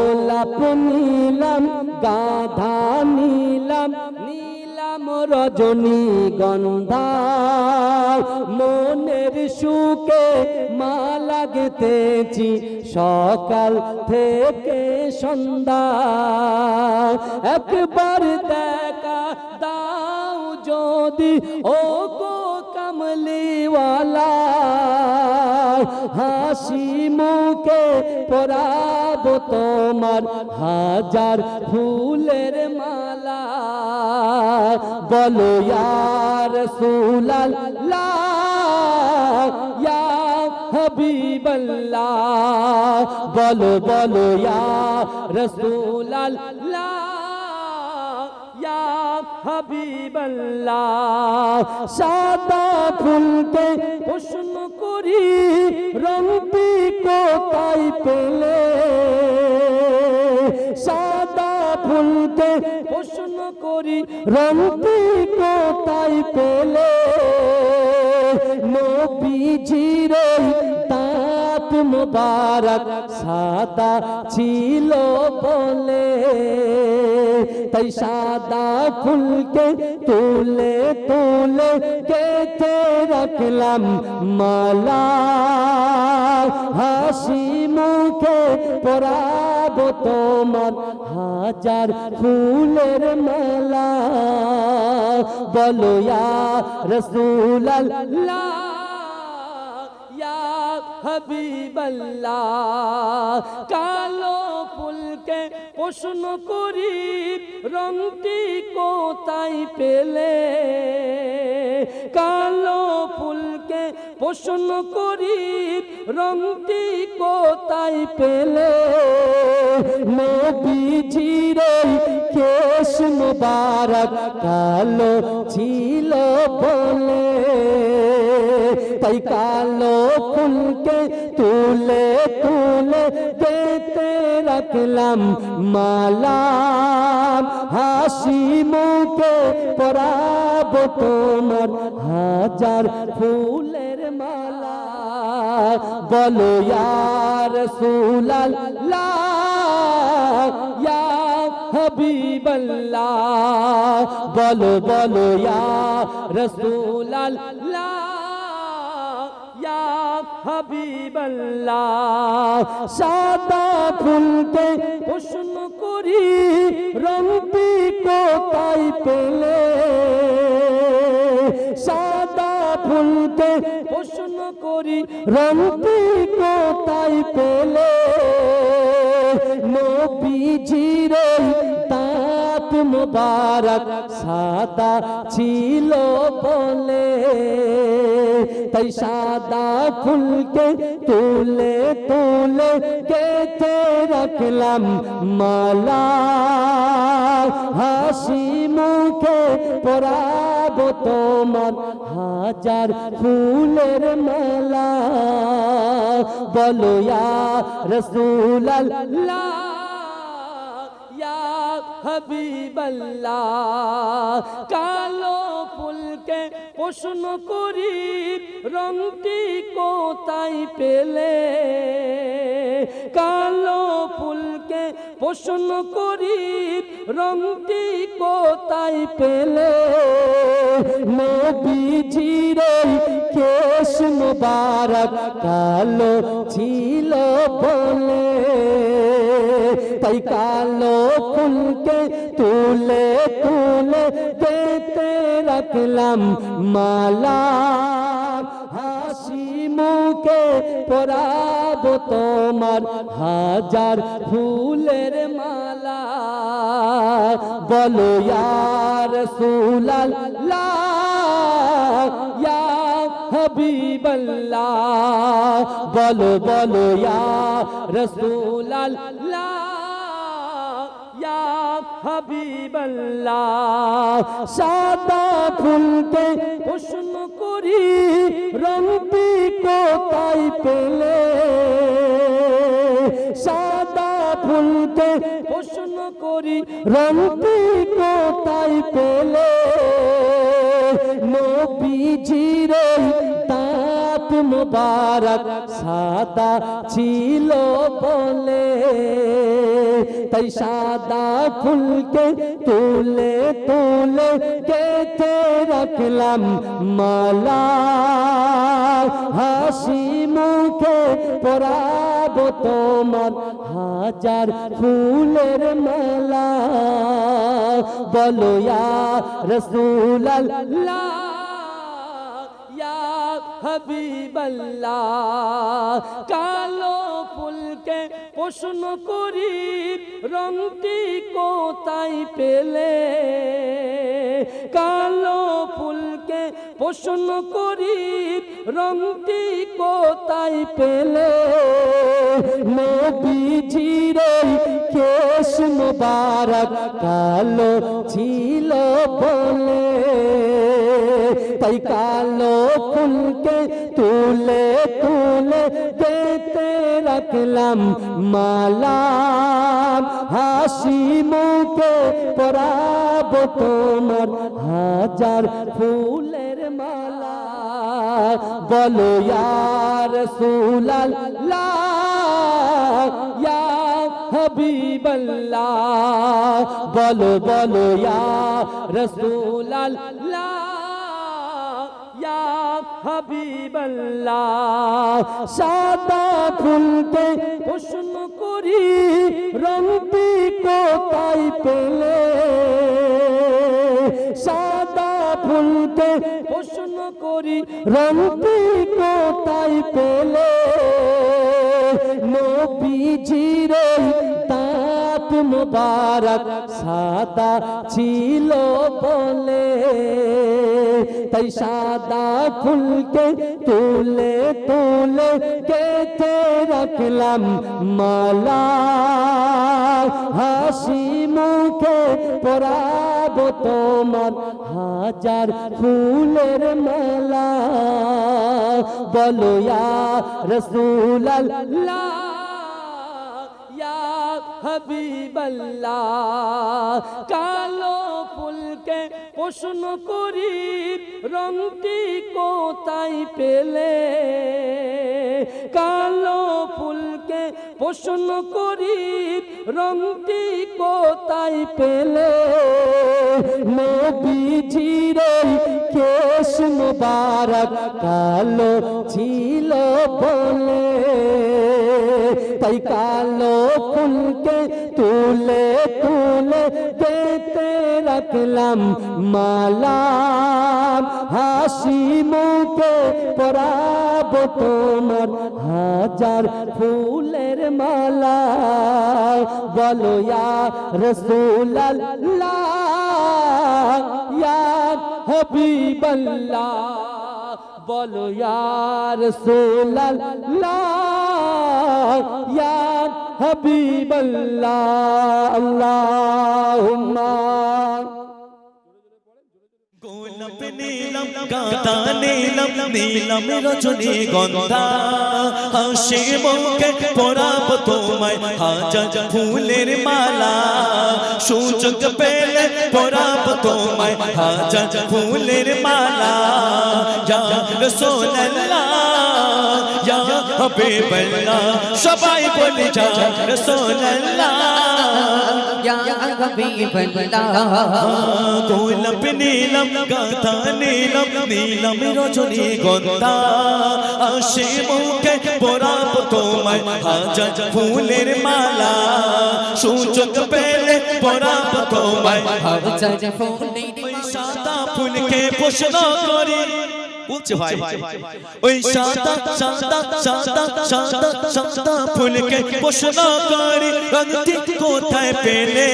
গোলাপ নিলাম, গাধা নিলাম নিলাম রজনী গন্ধা মনের সুখে মা লাগতেছি, সকাল থেকে সন্ধ্যা। একবার দেখা দাও যদি ও গো কামলিওয়ালা। হাসি মুখে পরাব তোমার হাজার ফুলের মালা। বলো ইয়ার ইয়া হাবিবাল্লাহ। বলো বলো, ইয়া রসুলাল্লাহ, ইয়া হাবিবাল্লাহ। সাদা ফুলকে করি রংটি কোথায় পেলে? সাদা ফুলকে প্রশ্ন করি, রংটি কোথায় পেলে? নবীজির তাপ মুবারক সাদা ছিল বলে। তাই সাদা ফুলকে তুলে তুলে কেটে রাখলাম মালা। হাসি মুখে পরাব তোমার হাজার ফুলের মালা। বলো রসুলাল্লাহ, ইয়া হাবিবাল্লাহ, কালো প্রশ্ন করি, রংটি কোথায় পেলে? কালো ফুলকে প্রশ্ন করি, রংটি কোথায় পেলে? নবীজির কেশ মুবারক কালো ছিল বলে। তাই কালো ফুলকে তুলে তুলে দেতে রাখলাম মালা হাসি মুখে পরাব তোমার হাজার ফুলের মালা। বলো ইয়ার সুলাল্লাহ ইয়া হাবিবাল্লাহ। বলো বলো, ইয়া রসুলাল্লাহ। ইয়া হাবিবাল্লাহ, সাদা ফুলকে প্রশ্ন করি, রংটি কোথায় পেলে? সাদা ফুলকে প্রশ্ন করি, রংটি কোথায় পেলে? নবীজির তাপ মুবারক সাদা ছিল বলে তাই সাদা ফুলকে তুলে তুলে কেটে রাখলাম মালা। হাসি মুখে পরাব তোমার হাজার ফুলের মালা। বলো রসুলাল্লাহ, ইয়া হাবিবাল্লাহ, কালো ফুলকে প্রশ্ন করি, রংটি কোথায় পেলে? কালো ফুলকে প্রশ্ন করি, রংটি কোথায় পেলে? নবীজির কেশ কালো ছিল বলে। তাই কালো ফুলকে তুলে তুলে দেতে রাখলাম মালা হাসি মুখে পরাব তোমার হাজার ফুলের মালা বলো ইয়ার সুলাল্লাহ ইয়া হাবিবাল্লাহ বলো বলো ইয়া রসুলাল্লাহ ইয়া হাবিবাল্লাহ, সাদা ফুলকে প্রশ্ন করি, রংটি কোথায় পেলে? সাদা ফুলকে প্রশ্ন করি, রংটি কোথায় পেলে? নবীজির তাপ মুবারক সাদা ছিল বলে। তাই সাদা ফুলকে তুলে তুলে কেটে রাখলাম মালা হাসি মুখে পরাব তোমার হাজার ফুলের মালা বলো ইয়া রসুল আল্লাহ ইয়া হাবিবাল্লাহ কালো ফুলকে প্রশ্ন করি রংটি কোথায় পেলে? কালো ফুলকে প্রশ্ন করি রংটি কোথায় পেলে? কেশ কালো ছিল বলে। তাই কালো ফুলকে তুলে তুলে কেটে রাখলাম মালা হাসি মুখে পরাব তোমার হাজার ফুলের মালা। বলো, ইয়ার সুলাল ইয়া হাবিবাল্লাহ। বলো বলো ইয়া রসুলাল্লাহ ইয়া হাবিবাল্লাহ, সাদা ফুলকে প্রশ্ন করি, রংটি কোথায় পেলে? সাদা ফুলকে প্রশ্ন করি, রংটি কোথায় পেলে? নবীজির মুবারক সাদা ছিল বলে, তাই সাদা ফুলকে তুলে তুলে কেটে রাখলাম মালা। হাসি মুখে পরাব তোমার হাজার ফুলের মালা। বলো রসুল হাবিবাল্লাহ, কালো ফুলকে প্রশ্ন করি, রংটি কোথায় পেলে? কালো ফুলকে প্রশ্ন করি, রংটি কোথায় পেলে? নবীজির কেশ মুবারক কালো ছিল বলে। তাই কালো ফুলকে তুলে তুলে কেটে রাখলাম মালা হাসি মুখে পরাব তোমার হাজার ফুলের মালা বলো ইয়া রসুল ইয়া হাবিবাল্লাহ বলো ইয়ার সোল্লাহ ইয়া হাবিবাল্লাহ, আল্লাহুম্মা। গোলাপ নীলম, গাদা নীলম নীলম রজনী গন্ধা। হাসি মুখে পরাব তোমায় হাজার ফুলের মালা। সুযোগ পেলে পরাব তোমায় হাজার ফুলের মালা। ইয়া রাসূলুল্লাহ ইয়া হাবিবাল্লাহ সবাই বলি যা রাসূলুল্লাহ ইয়া হাবিবাল্লাহ গোলাপ নীলম গাথা নীলম নীলম রজনী গন্ধা। আসে মুখে পরাব তোমায় হাজার ফুলের মালা। সূচক পেলে পরাব তোমায় হাজার পোষণ করি। বলছে ভাই ওই সাদা সাদা সাদা সাদা সাদা ফুলকে প্রশ্ন করি। রঙটি কোথায় পেলে?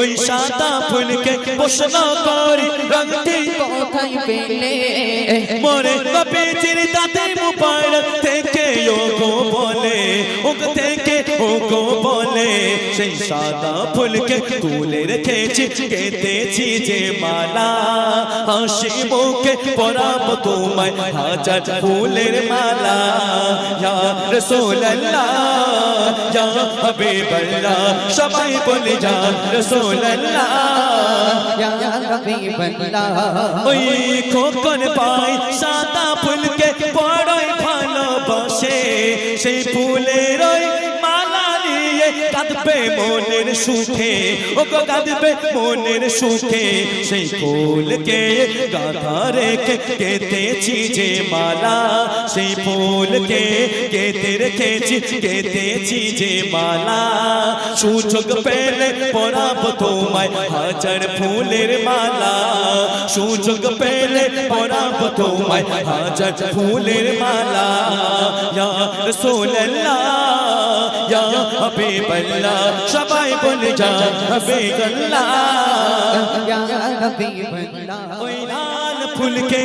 ওই সাদা ফুলকে প্রশ্ন করি। রঙটি কোথায় পেলে? মরে কপিচির দাঁতে মুবারক থেকে সাদা ফুলকে তুলে রেখেছি কেটেছি যে মালা। হাসি মুখে পরাব তোমায় হাজার ফুলের মালা। ইয়া রাসূলুল্লাহ ইয়া হাবিবাল্লাহ সবাই বলে যা রাসূলুল্লাহ। ইয়া হাবিবাল্লাহ। ওই খোকন পায় কাঁদবে মনের সুখে ও গো কাঁদবে মনের সুখে। সেই ফুলকে গাথা রেখে কেটেছি যে মালা, সেই ফুলকে কেটে রেখেছি কেটেছি যে মালা। সুযোগ পেলে পরাবো তোমায় হাজার ফুলের মালা। সুযোগ পেলে পরাবো তোমায় হাজার ফুলের মালা। ইয়া রাসূলুল্লাহ। ইয়া হাবিব আল্লাহ সবাই বলে যা হাবিব আল্লাহ ইয়া হাবিব আল্লাহ ওই লাল ফুলকে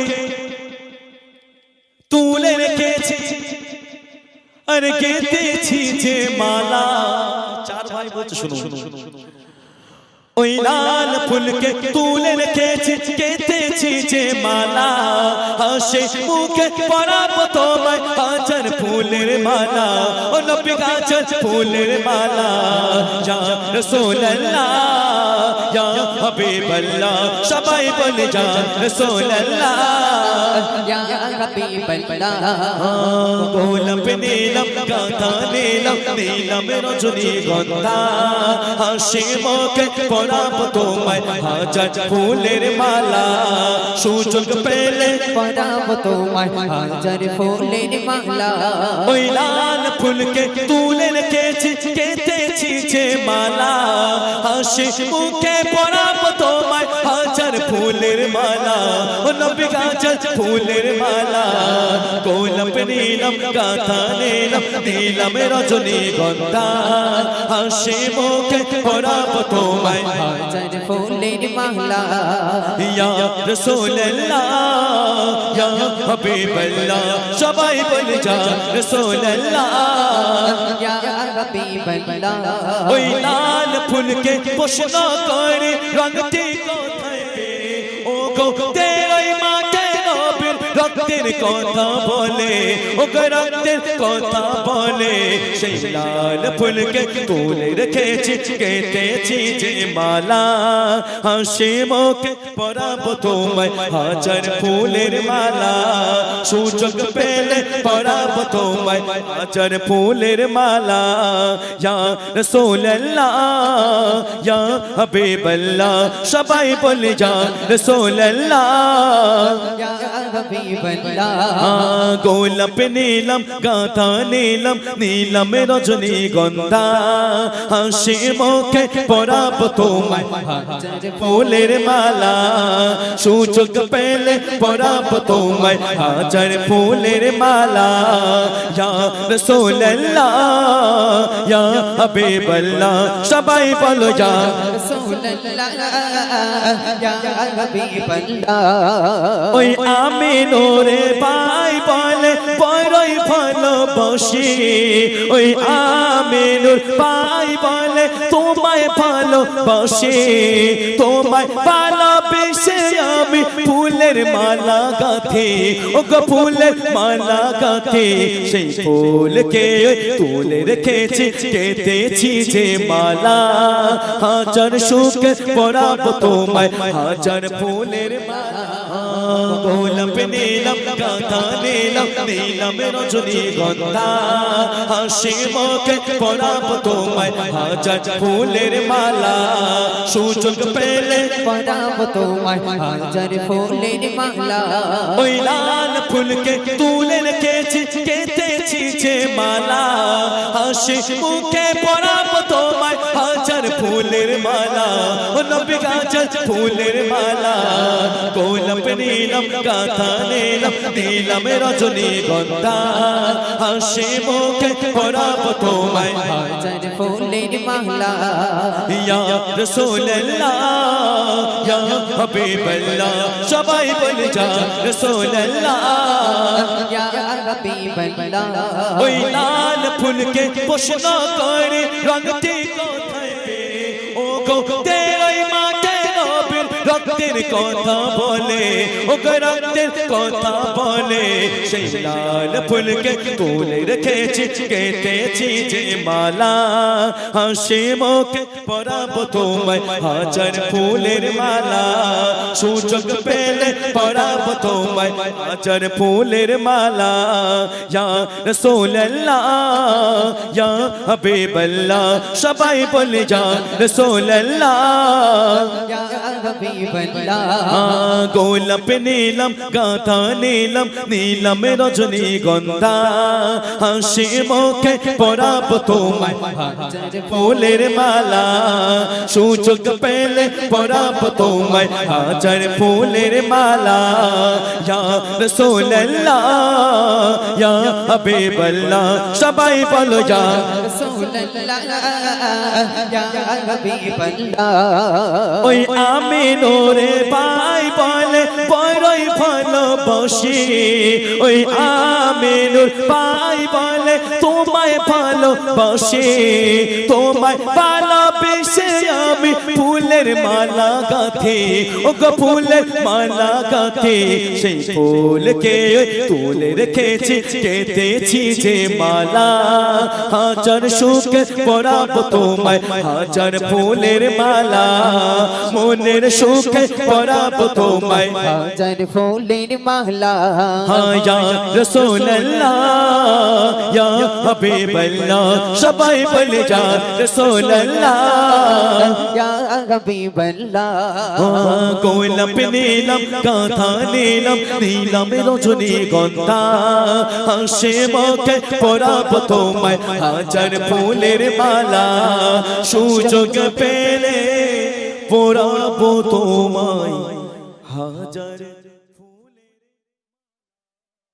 তুলে রেখেছি আর গেতেছি যে মালা চার ভাই বলছে শুনো ওই লাল ফুলকে তুলে রেখেছি কেতেছি যে মালা হাসে মুখে পরাবো তোমায় গাছের ফুলের মালা। ও নবী গাছের ফুলের মালা। যা রাসূলুল্লাহ ইয়া হাবিবাল্লাহ সবাই বলে যা রাসূলুল্লাহ। ইয়া হাবিবাল্লাহ। গোলাপ নীলম গাঁথা নীলম নীলম রজনী ফুলের মালা। সুযোগ পেলে পরাব তোমায় হাজার ফুলের মালা। ওই লাল ফুলকে তুলে রেখেছি কেটেছি যে মালা। হাসি মুখে পরাব তোমায় ফুলের মালা ও নবী গাছের ফুলের মালা। গোলাপ নীলম গাথা নীলম নীলম রজনী গন্ধা। হাসি মুখে পরাব তোমায়। হাজার ফুলের মালা। ইয়া রাসূলুল্লাহ ইয়া হাবিবাল্লাহ। সবাই বলে যা রাসূলুল্লাহ। ইয়া হাবিবাল্লাহ। ওই লাল ফুলকে পোষণ করে রঙটি কথা Go. রক্তের কথা বলে ও রক্তের কথা বলে সেই লাল ফুলকে তুলে রেখেছি কেটেছি যে মালা হাসি মুখে পরাবো তোমায় হাজার ফুলের মালা সুযোগ পেলে পরাবো তোমায় হাজার ফুলের মালা ইয়া রাসূলুল্লাহ যা হাবিবাল্লাহ সবাই বলে যা রাসূলুল্লাহ ইয়া হাবিবাল্লাহ। গোলাপ নীলম, গাথা নীলম নীলম রজনী গন্ধা হাসি মুখে পরাব তোমায় ফুলের মালা। সুযোগ পেলে পরাব তোমায়, হাজার ফুলের মালা। ইয়া রাসূলুল্লাহ, ইয়া হাবিবাল্লাহ, সবাই বলো ইয়া ওই আমি নোরে পাই বলে বড়ই ভালোবাসি। ওই আমিনুর পাই বলে তোমায় ভালোবাসি। তোমায় ভালোবেসে আমি ফুলের মালা গাথি। ও গো ফুলের মালা গাথি। সেই ফুলকে তুলে রেখেছি, কেটেছি যে মালা। হাজার সুখ পরাব তোমায়, হাজার ফুলের মালা। গোলাপ নীলম, গাঁথা নীলম নীলম রজনী গন্ধা। হাসি মুখে পরাব তোমায় হাজার ফুলের মালা। সুযোগ পেলে পরাব তোমায় হাজার ফুলের মালা। ওই লাল ফুলকে তুলে রেখেছি, কেটেছি যে মালা। হাসি মুখে পরাব তোমায় হাজার ফুলের মালা ও নবী গাছের ফুলের মালা গোলাপ নীলম গাথা নীলম নীলম রজনী গন্ধা হাসি মুখে পরাব তোমায় হাজার ফুলের মালা ইয়া রাসূলুল্লাহ ইয়া হাবিবাল্লাহ সবাই বলে যা রাসূলুল্লাহ ইয়া হাবিবাল্লাহ ওই লাল ফুলকে প্রশ্ন করে রঙটি কোথায় রক্তের কথা বলে ও রক্তের কথা বলে, সেই লাল ফুলকে তুলে রেখেছি, কেটেছি যে মালা। হাসি মুখে পরাবো তোমায়, হাজার ফুলের মালা। সুযোগ পেলে পরাবো তোমায়, হাজার ফুলের মালা। ইয়া রাসূলুল্লাহ, ইয়া হাবিবাল্লাহ, সবাই বলে যা রাসূলুল্লাহ। ইয়া আল্লাহ গোলাপ নীলম গাথা নীলম নীলম রজনী গন্ধা। হাসি মুখে পরাব তোমায়, হাজার ফুলের মালা। সুযোগ পেলে পরাব তোমায়, হাজার ফুলের মালা। ইয়া রাসূলুল্লাহ, ইয়া হাবিবাল্লাহ, সবাই বলো ইয়া রাসূলুল্লাহ, ইয়া হাবিবাল্লাহ। ওই আমি নোরে ভাই বলে বড়ই ভালোবাসি। ওই আমি পাই বলে তোমায় ভালোবাসি তোমায় ভালোবেসে আমি ফুলের মালা গাথি ও গো ফুলের মালা গাথি সেই ফুলকে তুলে রেখেছি কেটেছি যে মালা হাজার সুখ পরাব তোমায় হাজার ফুলের মালা মনের সুখে পরাব তোমায় হাজার ফুলের মালা হায়া রসোল্লাহ ইয়া হাবিবাল্লাহ সবাই বলে যা রসোল্লাহ ইয়া গোলাপ নীলম গাথা নীলম নীলম রজনী গন্ধা হাসে মুখে পরাব তোমায় হাজার ফুলের মালা সুযোগ পেলে পরাব তোমায় হাজার